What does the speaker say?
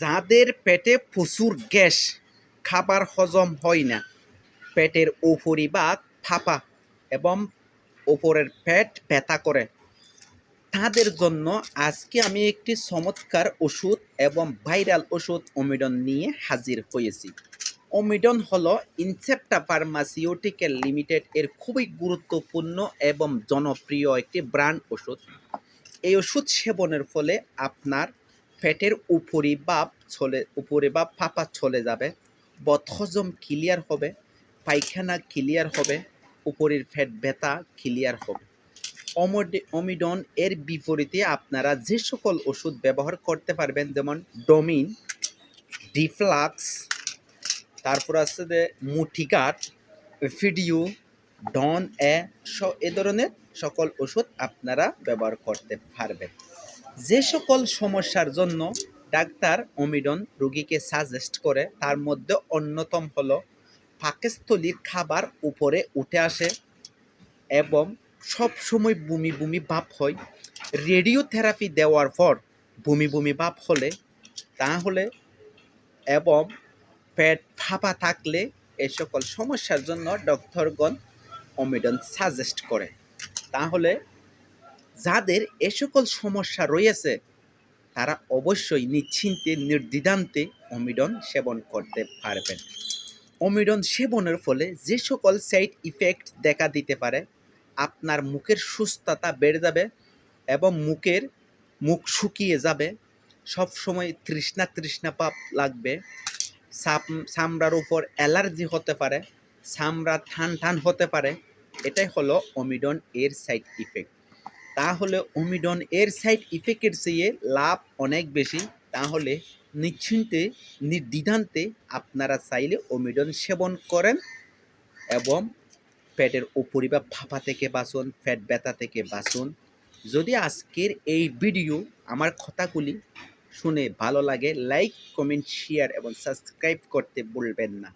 যাদের পেটে প্রচুর গ্যাস, খাবার হজম হয় না। পেটের উপরিভাগ ফাঁপা এবং ওপরের পেট ব্যথা করে। তাদের জন্য আজকে আমি একটি চমৎকার ওষুধ এবং ভাইরাল ওষুধ অমিডন নিয়ে হাজির হয়েছি। অমিডন হল ইনসেপ্টা ফার্মাসিউটিক্যাল লিমিটেড এর খুবই গুরুত্বপূর্ণ এবং জনপ্রিয় একটি ব্র্যান্ড ওষুধ। এই ওষুধ সেবনের ফলে আপনার পেটের উপরি বাপ চলে, উপরে বাপ ফাঁপা চলে যাবে। বদহজম ক্লিয়ার হবে, পায়খানা ক্লিয়ার হবে, উপরের ফ্যাট ব্যথা ক্লিয়ার হবে। অমোডে- অমিডন এর বিপরীতে আপনারা যে সকল ওষুধ ব্যবহার করতে পারবেন, যেমন ডোমিন, ডিফ্লাক্স, তারপর আছে যে মুঠিকাট ফিডিউ, ডন, এ এ ধরনের সকল ওষুধ আপনারা ব্যবহার করতে পারবেন। যে সকল সমস্যার জন্য ডাক্তার অমিডন রোগীকে সাজেস্ট করে, তার মধ্যে অন্যতম হলো পাকস্থলীর খাবার উপরে উঠে আসে এবং সব সময় বমি বমি ভাব হয়। রেডিওথেরাপি দেওয়ার পর বমি বমি ভাব হলে, তাহলে এবং পেট ফাঁপা থাকলে এই সকল সমস্যার জন্য ডক্টরগণ অমিডন সাজেস্ট করে। তাহলে যাদের এ সকল সমস্যা রয়েছে, তারা অবশ্যই নিশ্চিন্তে, নির্দ্বিধান্তে অমিডন সেবন করতে পারবেন। অমিডন সেবনের ফলে যে সকল সাইড ইফেক্ট দেখা দিতে পারে, আপনার মুখের সুস্থতা বেড়ে যাবে এবং মুখের মুখ শুকিয়ে যাবে সব সময় তৃষ্ণা তৃষ্ণা পাপ লাগবে চামড়ার উপর অ্যালার্জি হতে পারে চামড়া ঠান ঠান হতে পারে, এটাই হলো অমিডন এর সাইড ইফেক্ট। তাহলে অমিডন এর সাইড ইফেক্টের চেয়ে লাভ অনেক বেশি। তাহলে নিশ্চিন্তে, নির্দ্বিধান্তে আপনারা চাইলে ওমিডন সেবন করেন এবং পেটের উপরি বা ফাঁপা থেকে বাঁচুন, ফ্যাট ব্যথা থেকে বাঁচুন। যদি আজকের এই ভিডিও আমার কথাগুলি শুনে ভালো লাগে লাইক কমেন্ট শেয়ার এবং সাবস্ক্রাইব করতে ভুলবেন না।